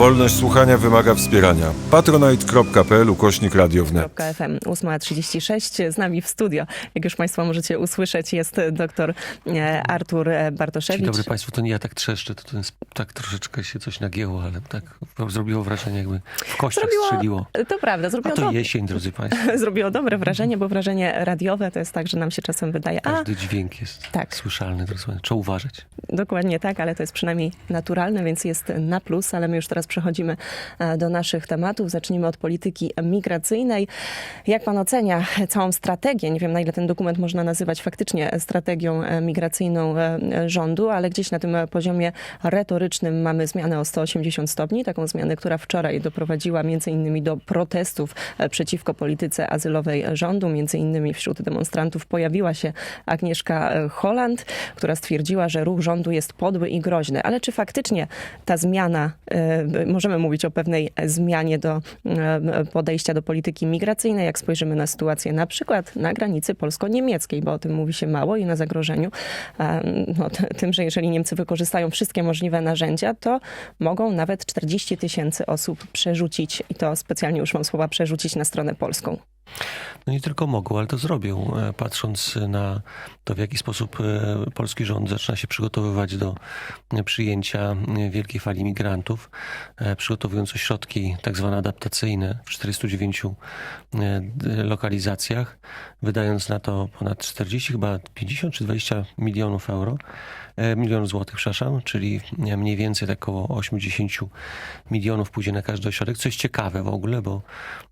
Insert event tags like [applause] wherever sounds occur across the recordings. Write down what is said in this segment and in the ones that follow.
Wolność słuchania wymaga wspierania. patronite.pl ukośnik radio wnet. FM 8.36. Z nami w studio, jak już Państwo możecie usłyszeć, jest doktor e, Artur e, Dzień Bartoszewicz. dobry Państwu, to nie ja tak trzeszczę, to, to jest, tak troszeczkę się coś nagięło, ale tak zrobiło wrażenie jakby w kościach strzeliło. To prawda, A zrobiło, to do... jesień, drodzy Państwo. [laughs] zrobiło dobre wrażenie, bo wrażenie radiowe to jest tak, że nam się czasem wydaje, a Każdy dźwięk jest Tak. słyszalny, drodzy Państwo. Trzeba uważać. Dokładnie tak, ale to jest przynajmniej naturalne, więc jest na plus, ale my już teraz przechodzimy e, do naszych tematów. Zacznijmy od polityki migracyjnej. Jak pan ocenia całą strategię? Nie wiem, na ile ten dokument można nazywać faktycznie strategią e, migracyjną e, rządu, ale gdzieś na tym poziomie retorycznym mamy zmianę o 180 stopni, taką zmianę, która wczoraj doprowadziła między innymi do protestów przeciwko polityce azylowej rządu. Między innymi wśród demonstrantów pojawiła się Agnieszka Holland, która stwierdziła, że ruch rządu jest podły i groźny. Ale czy faktycznie ta zmiana, możemy mówić o pewnej zmianie do e, podejścia do polityki migracyjnej, jak spojrzymy na sytuację na przykład na granicy polsko-niemieckiej, bo o tym mówi się mało i na zagrożeniu no, tym, że jeżeli Niemcy wykorzystają wszystkie możliwe narzędzia, to mogą nawet 40 tysięcy osób przerzucić i to specjalnie używam słowa przerzucić na stronę polską. No nie tylko mogą, ale to zrobią, e, patrząc na to, w jaki sposób e, polski rząd zaczyna się przygotowywać do e, przyjęcia wielkiej fali migrantów, przygotowując ośrodki tak zwane adaptacyjne w 409 e, d- lokalizacjach, wydając na to ponad 40, chyba 50 czy 20 milionów euro, e, milionów złotych, przepraszam, czyli e, mniej więcej tak około 80 milionów pójdzie na każdy ośrodek, co jest ciekawe w ogóle, bo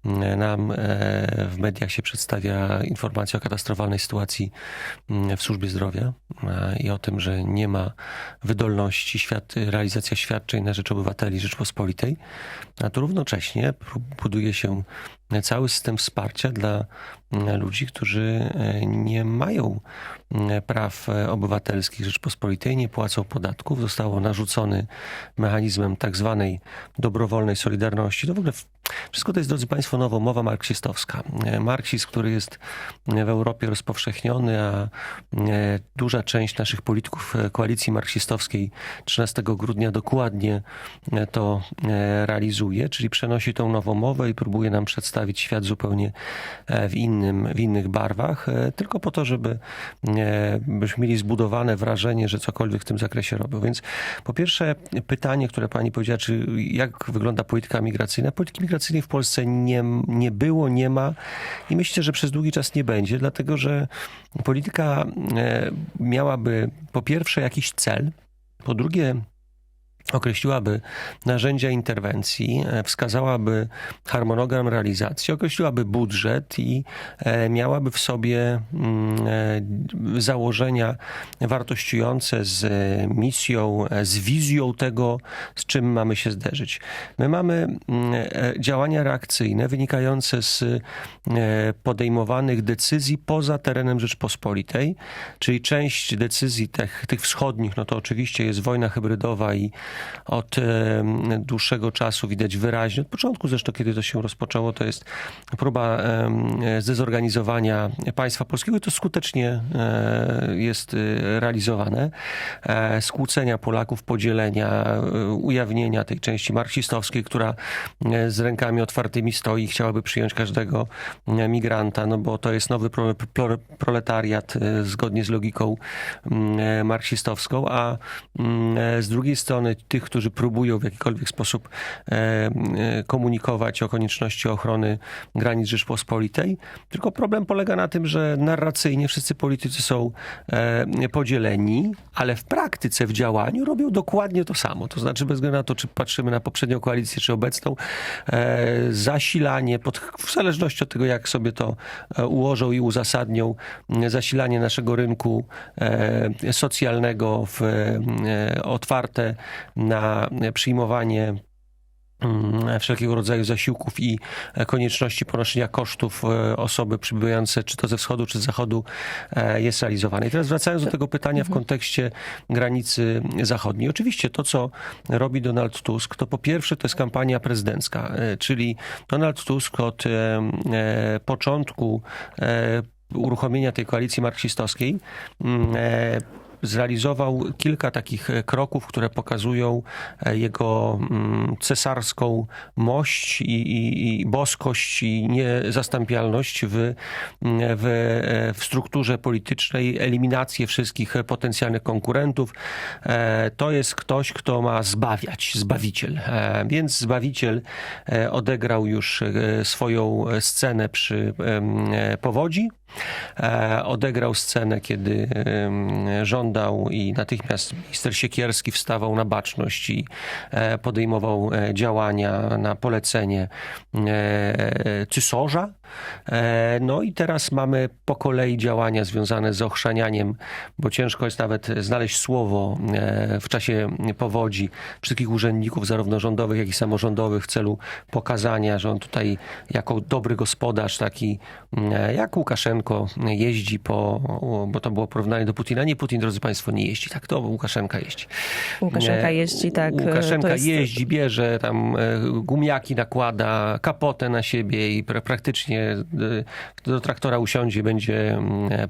mm, nam e, w mediach się przedstawia informacja o katastrofalnej sytuacji mm, w służbie zdrowia i o tym, że nie ma wydolności świad, realizacja świadczeń na rzecz obywateli Rzeczpospolitej, a tu równocześnie buduje się cały system wsparcia dla mm, ludzi, którzy e, nie mają mm, praw e, obywatelskich Rzeczpospolitej, nie płacą podatków. Zostało narzucony mechanizmem tak zwanej dobrowolnej solidarności. To w ogóle wszystko to jest, drodzy Państwo, nowomowa marksistowska. E, Marksizm, który jest w Europie rozpowszechniony, a e, duża część naszych polityków e, koalicji marksistowskiej 13 grudnia dokładnie to realizuje, czyli przenosi tą nowomowę i próbuje nam przedstawić świat zupełnie w, innym, w innych barwach, tylko po to, żeby byśmy mieli zbudowane wrażenie, że cokolwiek w tym zakresie robią. Więc po pierwsze pytanie, które pani powiedziała, czy jak wygląda polityka migracyjna? Polityki migracyjnej w Polsce nie, nie było, nie ma i myślę, że przez długi czas nie będzie, dlatego że polityka e, miałaby po pierwsze jakiś cel, po drugie określiłaby narzędzia interwencji, e, wskazałaby harmonogram realizacji, określiłaby budżet i e, miałaby w sobie mm, e, założenia wartościujące z misją, z wizją tego, z czym mamy się zderzyć. My mamy mm, działania reakcyjne wynikające z podejmowanych decyzji poza terenem Rzeczpospolitej, czyli część decyzji tych, tych wschodnich, no to oczywiście jest wojna hybrydowa i od dłuższego czasu widać wyraźnie, od początku zresztą, kiedy to się rozpoczęło, to jest próba zdezorganizowania państwa polskiego i to skutecznie e, jest e, realizowane. E, Skłócenia Polaków, podzielenia, ujawnienia tej części marksistowskiej, która z rękami otwartymi stoi i chciałaby przyjąć każdego migranta, no bo to jest nowy pro, pro, proletariat zgodnie z logiką mm, marksistowską, a mm, z drugiej strony tych, którzy próbują w jakikolwiek sposób e, e, komunikować o konieczności ochrony granic Rzeczpospolitej. Tylko problem polega na tym, że narracyjnie wszyscy politycy są e, podzieleni, ale w praktyce, w działaniu robią dokładnie to samo. To znaczy, bez względu na to, czy patrzymy na poprzednią koalicję, czy obecną, zasilanie, pod, w zależności od tego, jak sobie to ułożą i uzasadnią, zasilanie naszego rynku socjalnego w, otwarte na przyjmowanie mm, wszelkiego rodzaju zasiłków i konieczności ponoszenia kosztów e, osoby przybywające czy to ze wschodu, czy z zachodu e, jest realizowane. I teraz wracając do tego pytania w kontekście granicy zachodniej. Oczywiście to, co robi Donald Tusk, to po pierwsze to jest kampania prezydencka, e, czyli Donald Tusk od początku uruchomienia tej koalicji marksistowskiej mm, zrealizował kilka takich e, kroków, które pokazują e, jego mm, cesarską mość i, i, i boskość i niezastąpialność w, w, e, w strukturze politycznej, eliminację wszystkich potencjalnych konkurentów. To jest ktoś, kto ma zbawiać, zbawiciel. Więc zbawiciel odegrał już swoją scenę przy powodzi. E, Odegrał scenę, kiedy żądał i natychmiast minister Siekierski wstawał na baczność i e, podejmował e, działania na polecenie cysarza. E, No i teraz mamy po kolei działania związane z ochrzanianiem, bo ciężko jest nawet znaleźć słowo e, w czasie powodzi wszystkich urzędników, zarówno rządowych, jak i samorządowych, w celu pokazania, że on tutaj jako dobry gospodarz, taki e, jak Łukaszenko jeździ po, bo to było porównanie do Putina. Nie Putin, drodzy Państwo, nie jeździ, tak to Łukaszenka jeździ. Łukaszenka jeździ, tak. Łukaszenka jest- jeździ, bierze tam gumiaki, nakłada kapotę na siebie i pra, praktycznie do traktora usiądzie, będzie mm,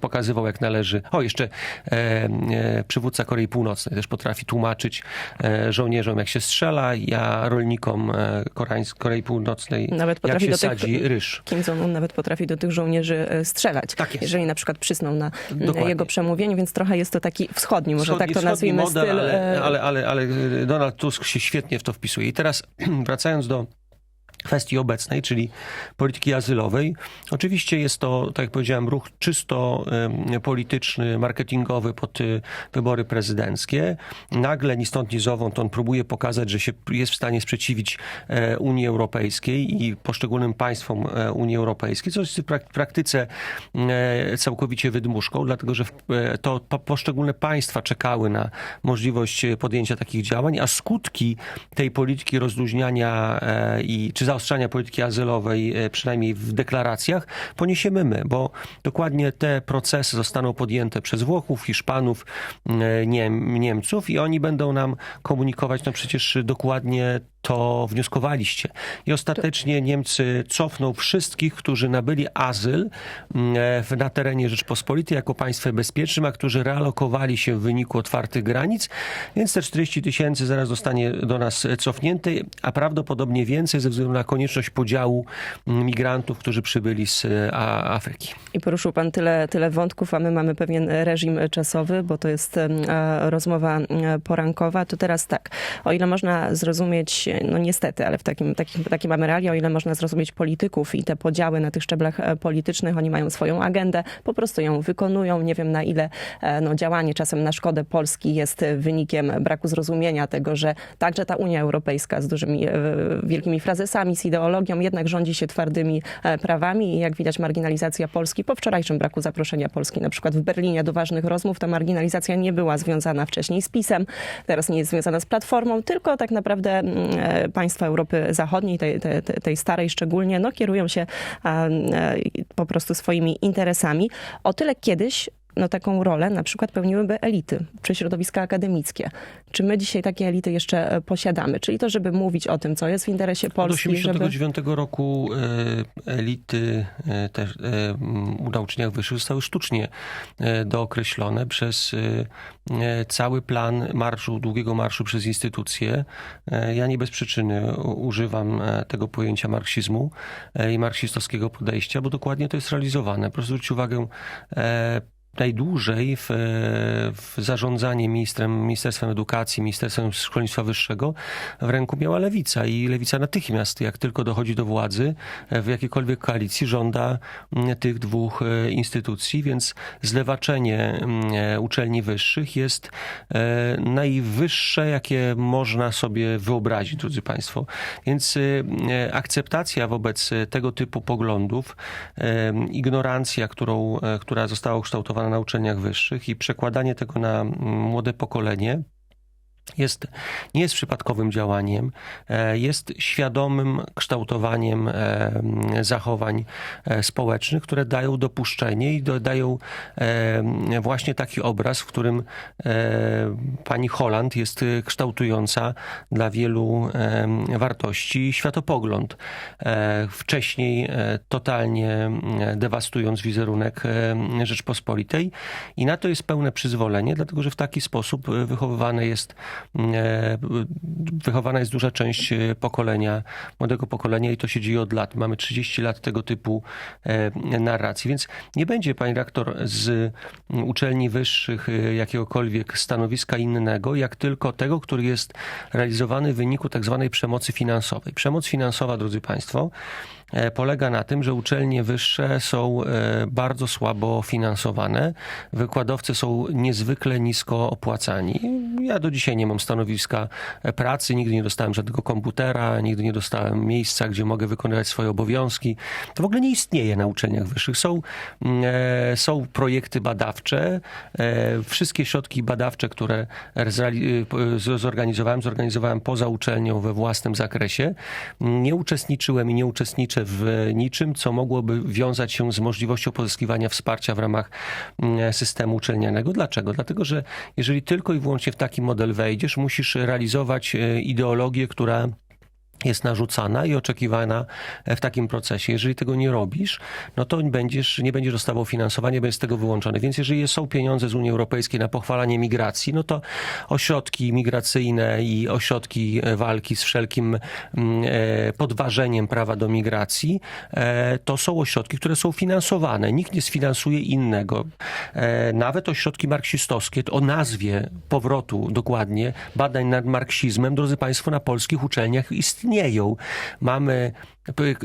pokazywał jak należy. O, jeszcze e, e, przywódca Korei Północnej też potrafi tłumaczyć e, żołnierzom jak się strzela, ja rolnikom Koreańs- Korei Północnej Nawet jak potrafi się do tych- sadzi ryż. Kim Jong-un nawet potrafi do tych żołnierzy strzelać, Tak jeżeli na przykład przysną na Dokładnie. jego przemówieniu, więc trochę jest to taki wschodni, może Wschodni- tak to nazwijmy, model, styl. ale, ale, ale, ale Donald Tusk się świetnie w to wpisuje. I teraz [clears throat] wracając do kwestii obecnej, czyli polityki azylowej. Oczywiście jest to, tak jak powiedziałem, ruch czysto polityczny, marketingowy pod y, wybory prezydenckie. Nagle ni stąd, ni zowąd on próbuje pokazać, że się jest w stanie sprzeciwić e, Unii Europejskiej i poszczególnym państwom e, Unii Europejskiej, co jest w prak- praktyce e, całkowicie wydmuszką, dlatego że to po- poszczególne państwa czekały na możliwość podjęcia takich działań, a skutki tej polityki rozluźniania i czy zaostrzania polityki azylowej, e, przynajmniej w deklaracjach, poniesiemy my, bo dokładnie te procesy zostaną podjęte przez Włochów, Hiszpanów, e, Niem, Niemców i oni będą nam komunikować, no przecież dokładnie to wnioskowaliście. I ostatecznie Niemcy cofną wszystkich, którzy nabyli azyl mm, e, na terenie Rzeczpospolitej jako państwie bezpiecznym, a którzy realokowali się w wyniku otwartych granic, więc te 40 tysięcy zaraz zostanie do nas cofnięte, a prawdopodobnie więcej ze względu na konieczność podziału mm, migrantów, którzy przybyli z e, Afryki. I poruszył pan tyle, tyle wątków, a my mamy pewien reżim czasowy, bo to jest em, e, rozmowa porankowa. To teraz tak, o ile można zrozumieć, no niestety, ale w takim, takim, takie mamy realia, o ile można zrozumieć polityków i te podziały na tych szczeblach e, politycznych, oni mają swoją agendę, po prostu ją wykonują. Nie wiem na ile e, no, działanie czasem na szkodę Polski jest e, wynikiem braku zrozumienia tego, że także ta Unia Europejska z dużymi, wielkimi frazesami, z ideologią, jednak rządzi się twardymi prawami i jak widać marginalizacja Polski po wczorajszym braku zaproszenia Polski na przykład w Berlinie do ważnych rozmów, ta marginalizacja nie była związana wcześniej z PiSem, teraz nie jest związana z Platformą, tylko tak naprawdę mm, państwa Europy Zachodniej, tej, tej, tej- starej szczególnie, no kierują się e, po prostu swoimi interesami. O tyle kiedyś no, taką rolę na przykład pełniłyby elity, czy środowiska akademickie. Czy my dzisiaj takie elity jeszcze e, posiadamy? Czyli to, żeby mówić o tym, co jest w interesie Od Polski, żeby... 1989 roku e, elity e, też e, m, u nauczeniach wyższych zostały sztucznie dookreślone przez cały plan marszu, długiego marszu przez instytucje. Ja nie bez przyczyny używam tego pojęcia marksizmu i marksistowskiego podejścia, bo dokładnie to jest realizowane. Proszę zwrócić uwagę, najdłużej w, w zarządzanie ministrem, Ministerstwem Edukacji, Ministerstwem Szkolnictwa Wyższego w ręku miała lewica i lewica natychmiast, jak tylko dochodzi do władzy w jakiejkolwiek koalicji, żąda tych dwóch e, instytucji, więc zlewaczenie e, uczelni wyższych jest e, najwyższe, jakie można sobie wyobrazić, drodzy Państwo. Więc e, akceptacja wobec e, tego typu poglądów, e, ignorancja, którą, e, która została ukształtowana na uczelniach wyższych i przekładanie tego na mm, młode pokolenie, jest, nie jest przypadkowym działaniem, e, jest świadomym kształtowaniem e, zachowań e, społecznych, które dają dopuszczenie i dają właśnie taki obraz, w którym pani Holland jest kształtująca dla wielu wartości światopogląd. Wcześniej totalnie dewastując wizerunek Rzeczpospolitej i na to jest pełne przyzwolenie, dlatego że w taki sposób wychowywane jest wychowana jest duża część e, pokolenia, młodego pokolenia i to się dzieje od lat. Mamy 30 lat tego typu e, narracji, więc nie będzie pani rektor z uczelni wyższych e, jakiegokolwiek stanowiska innego, jak tylko tego, który jest realizowany w wyniku tak zwanej przemocy finansowej. Przemoc finansowa, drodzy państwo, e, polega na tym, że uczelnie wyższe są e, bardzo słabo finansowane, wykładowcy są niezwykle nisko opłacani. Ja do dzisiaj nie mam stanowiska pracy, nigdy nie dostałem żadnego komputera, nigdy nie dostałem miejsca, gdzie mogę wykonywać swoje obowiązki. To w ogóle nie istnieje na uczelniach wyższych. Są, mm, e, są projekty badawcze, e, wszystkie środki badawcze, które e, zorganizowałem, zorganizowałem poza uczelnią we własnym zakresie. Nie uczestniczyłem i nie uczestniczę w niczym, co mogłoby wiązać się z możliwością pozyskiwania wsparcia w ramach mm, systemu uczelnianego. Dlaczego? Dlatego, że jeżeli tylko i wyłącznie w taki model wejdziesz, musisz realizować e, ideologię, która jest narzucana i oczekiwana e, w takim procesie. Jeżeli tego nie robisz, no to będziesz, nie będziesz dostawał finansowania, będziesz z tego wyłączony. Więc jeżeli są pieniądze z Unii Europejskiej na pochwalanie migracji, no to ośrodki migracyjne i ośrodki e, walki z wszelkim mm, e, podważeniem prawa do migracji, to są ośrodki, które są finansowane. Nikt nie sfinansuje innego. Nawet ośrodki marksistowskie, o nazwie powrotu dokładnie, badań nad marksizmem, drodzy Państwo, na polskich uczelniach istnieją. Mamy p- y,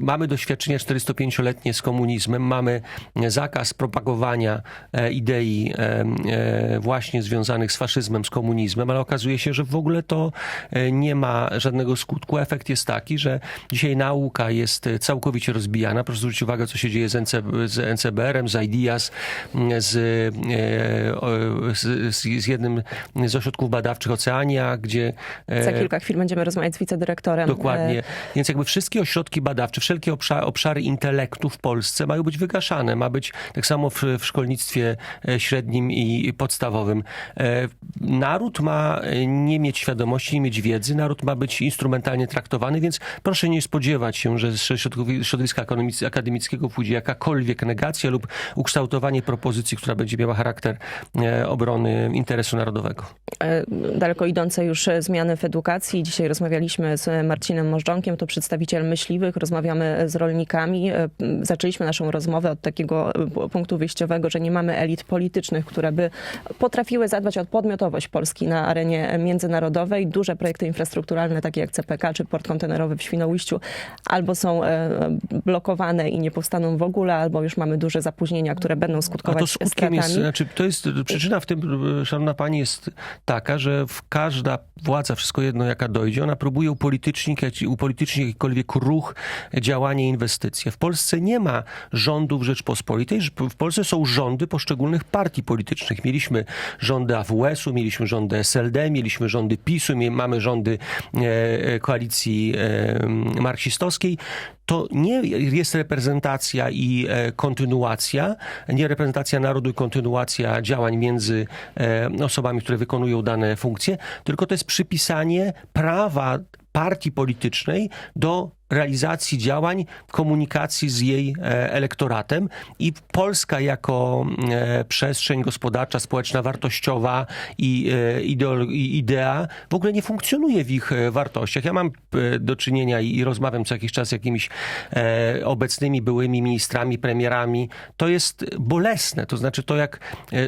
Mamy doświadczenia 45-letnie z komunizmem, mamy zakaz propagowania e, idei e, e, właśnie związanych z faszyzmem, z komunizmem, ale okazuje się, że w ogóle to nie ma żadnego skutku. Efekt jest taki, że dzisiaj nauka jest całkowicie rozbijana. Proszę zwrócić uwagę, co się dzieje z, NC, z NCBR-em, z IDIAS, m, z, z, z jednym z ośrodków badawczych Oceania, gdzie Za kilka chwil będziemy rozmawiać z wicedyrektorem. Dokładnie. E, Więc jakby wszystkie ośrodki badawcze, wszelkie obszary, obszary intelektu w Polsce mają być wygaszane. Ma być tak samo w, w szkolnictwie e, średnim i podstawowym. E, Naród ma nie mieć świadomości, nie mieć wiedzy. Naród ma być instrumentalnie traktowany, więc proszę nie spodziewać się, że z środowi- środowiska akademic- akademickiego pójdzie jakakolwiek negacja lub ukształtowanie propozycji, która będzie miała charakter obrony interesu narodowego. daleko idące już zmiany w edukacji. Dzisiaj rozmawialiśmy z Marcinem Możdżonkiem, to przedstawiciel myśliwych, rozmawiamy z rolnikami. E, Zaczęliśmy naszą rozmowę od takiego e, punktu wyjściowego, że nie mamy elit politycznych, które by potrafiły zadbać o podmiotowość Polski na arenie międzynarodowej. Duże projekty infrastrukturalne, takie jak CPK czy port kontenerowy w Świnoujściu, albo są e, blokowane i nie powstaną w ogóle, albo już mamy duże zapóźnienia, które będą A skutkować to skutkiem jest, znaczy to jest, przyczyna w tym, szanowna pani, jest taka, że każda władza, wszystko jedno jaka dojdzie, ona próbuje upolitycznić, upolitycznić jakikolwiek ruch, działanie, inwestycje. W Polsce nie ma rządów Rzeczpospolitej, w Polsce są rządy poszczególnych partii politycznych. Mieliśmy rządy AWS-u, mieliśmy rządy SLD, mieliśmy rządy PiSu, mamy rządy e, e, koalicji e, marksistowskiej to nie jest reprezentacja i kontynuacja, nie reprezentacja narodu i kontynuacja działań między osobami, które wykonują dane funkcje, tylko to jest przypisanie prawa partii politycznej do realizacji działań, komunikacji z jej e, elektoratem i Polska jako e, przestrzeń gospodarcza, społeczna, wartościowa i, e, i idea w ogóle nie funkcjonuje w ich wartościach. Ja mam do czynienia i, rozmawiam co jakiś czas z jakimiś obecnymi, byłymi ministrami, premierami. To jest bolesne. To znaczy to, jak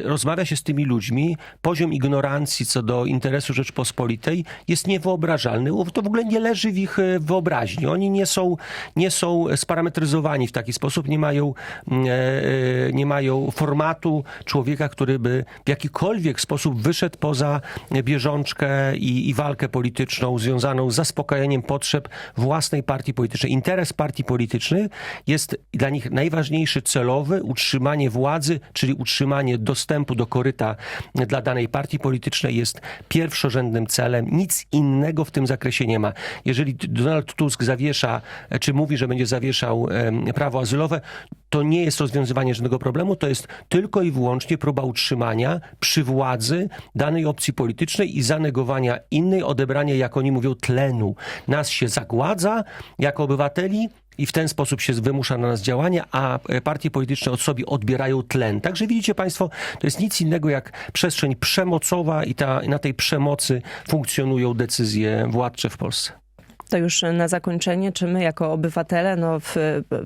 rozmawia się z tymi ludźmi, poziom ignorancji co do interesu Rzeczpospolitej jest niewyobrażalny. To w ogóle nie leży w ich wyobraźni. Oni nie są, nie są sparametryzowani w taki sposób, nie mają, mm, e, e, nie mają formatu człowieka, który by w jakikolwiek sposób wyszedł poza bieżączkę i, i walkę polityczną związaną z zaspokajaniem potrzeb własnej partii politycznej. Interes partii politycznych jest dla nich najważniejszy celowy, utrzymanie władzy, czyli utrzymanie dostępu do koryta dla danej partii politycznej jest pierwszorzędnym celem. Nic innego w tym zakresie nie ma. Jeżeli Donald Tusk zawiesza, czy mówi, że będzie zawieszał prawo azylowe, to nie jest rozwiązywanie żadnego problemu, to jest tylko i wyłącznie próba utrzymania przy władzy danej opcji politycznej i zanegowania innej, odebrania, jak oni mówią, tlenu. Nas się zagładza jako obywateli, i w ten sposób się wymusza na nas działanie, a e, partie polityczne od sobie odbierają tlen. Także widzicie Państwo, to jest nic innego jak przestrzeń przemocowa i ta, na tej przemocy funkcjonują decyzje władcze w Polsce. To już na zakończenie, czy my jako obywatele no, w,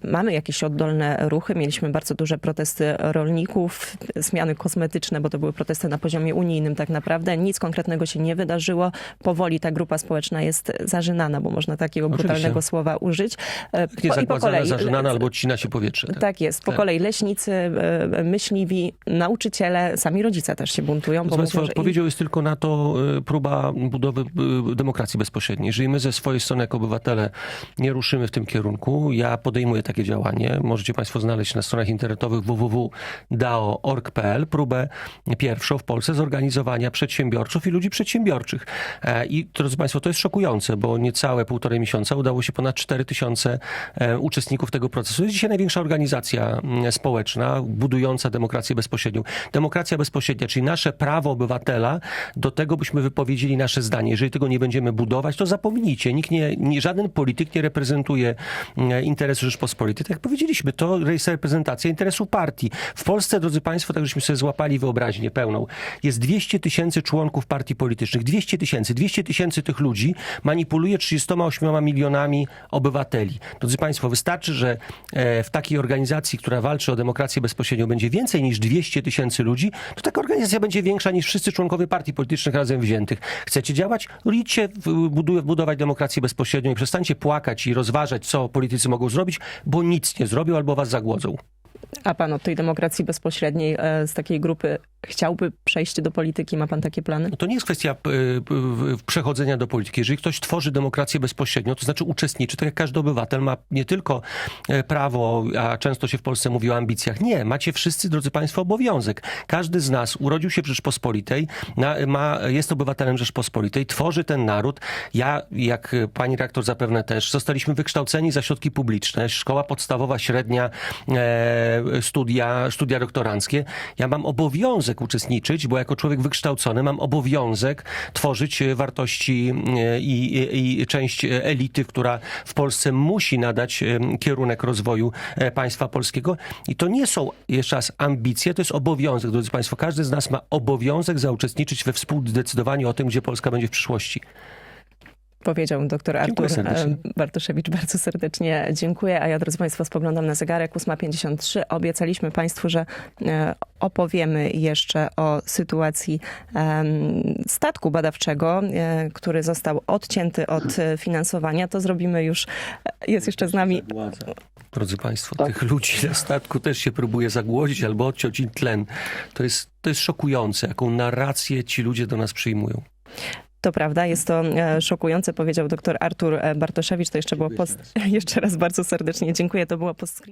mamy jakieś oddolne ruchy? Mieliśmy bardzo duże protesty rolników, zmiany kosmetyczne, bo to były protesty na poziomie unijnym tak naprawdę. Nic konkretnego się nie wydarzyło. Powoli ta grupa społeczna jest zażynana, bo można takiego Oczywiście. brutalnego słowa użyć. E, Nie po- zagładzana, zażynana albo odcina się powietrze. Tak. Tak jest. Po Tak. kolei leśnicy, e, myśliwi, nauczyciele, sami rodzice też się buntują. Bo Państwa, odpowiedzią jest tylko na to y, próba budowy demokracji bezpośredniej. Jeżeli my ze swojej strony jako obywatele nie ruszymy w tym kierunku, ja podejmuję takie działanie. Możecie Państwo znaleźć na stronach internetowych www.dao.org.pl próbę pierwszą w Polsce zorganizowania przedsiębiorców i ludzi przedsiębiorczych. E, I drodzy Państwo, to jest szokujące, bo niecałe półtorej miesiąca udało się ponad 4 tysiące e, uczestników tego procesu. Jest dzisiaj największa organizacja społeczna budująca demokrację bezpośrednią. Demokracja bezpośrednia, czyli nasze prawo obywatela do tego, byśmy wypowiedzieli nasze zdanie. Jeżeli tego nie będziemy budować, to zapomnijcie. Nikt nie, nie żaden polityk nie reprezentuje mm, interesu Rzeczpospolitej. Tak jak powiedzieliśmy, to jest reprezentacja interesu partii. W Polsce, drodzy Państwo, tak żeśmy sobie złapali wyobraźnię pełną, jest 200 tysięcy członków partii politycznych. 200 tysięcy. 200 tysięcy tych ludzi manipuluje 38 milionami obywateli. Drodzy Państwo, wystarczy, że e, w takiej organizacji, która walczy o demokrację bezpośrednią, będzie więcej niż 200 tysięcy ludzi, to taka organizacja będzie większa niż wszyscy członkowie partii politycznych razem wziętych. Chcecie działać? Idźcie budować demokrację bezpośrednią i przestańcie płakać i rozważać, co politycy mogą zrobić, bo nic nie zrobią albo was zagłodzą. A pan od tej demokracji bezpośredniej e, z takiej grupy chciałby przejść do polityki? Ma pan takie plany? No to nie jest kwestia y, przechodzenia do polityki. Jeżeli ktoś tworzy demokrację bezpośrednio, to znaczy uczestniczy, tak jak każdy obywatel ma nie tylko e, prawo, a często się w Polsce mówi o ambicjach. Nie, macie wszyscy, drodzy Państwo, obowiązek. Każdy z nas urodził się w Rzeczpospolitej, ma, jest obywatelem Rzeczpospolitej, tworzy ten naród. Ja, jak pani rektor zapewne też, zostaliśmy wykształceni za środki publiczne, szkoła podstawowa, średnia, e, studia, studia doktoranckie. Ja mam obowiązek uczestniczyć, bo jako człowiek wykształcony mam obowiązek tworzyć e, wartości e, i, i, i część elity, która w Polsce musi nadać e, kierunek rozwoju e, państwa polskiego. I to nie są jeszcze raz ambicje, to jest obowiązek, drodzy Państwo. Każdy z nas ma obowiązek zauczestniczyć we współdecydowaniu o tym, gdzie Polska będzie w przyszłości. Powiedział Dziękuję Artur e, Bartoszewicz. Bardzo serdecznie dziękuję. A ja, drodzy Państwo, spoglądam na zegarek 8.53. Obiecaliśmy Państwu, że e, opowiemy jeszcze o sytuacji statku badawczego, e, który został odcięty od e, finansowania. To zrobimy już. Jest jeszcze z nami Drodzy Państwo, tych ludzi na statku też się próbuje zagłodzić albo odciąć im tlen. To jest, to jest szokujące, jaką narrację ci ludzie do nas przyjmują. To prawda, jest to e, szokujące, powiedział dr Artur e, Bartoszewicz. To jeszcze było post... [laughs] jeszcze raz bardzo serdecznie dziękuję. To było post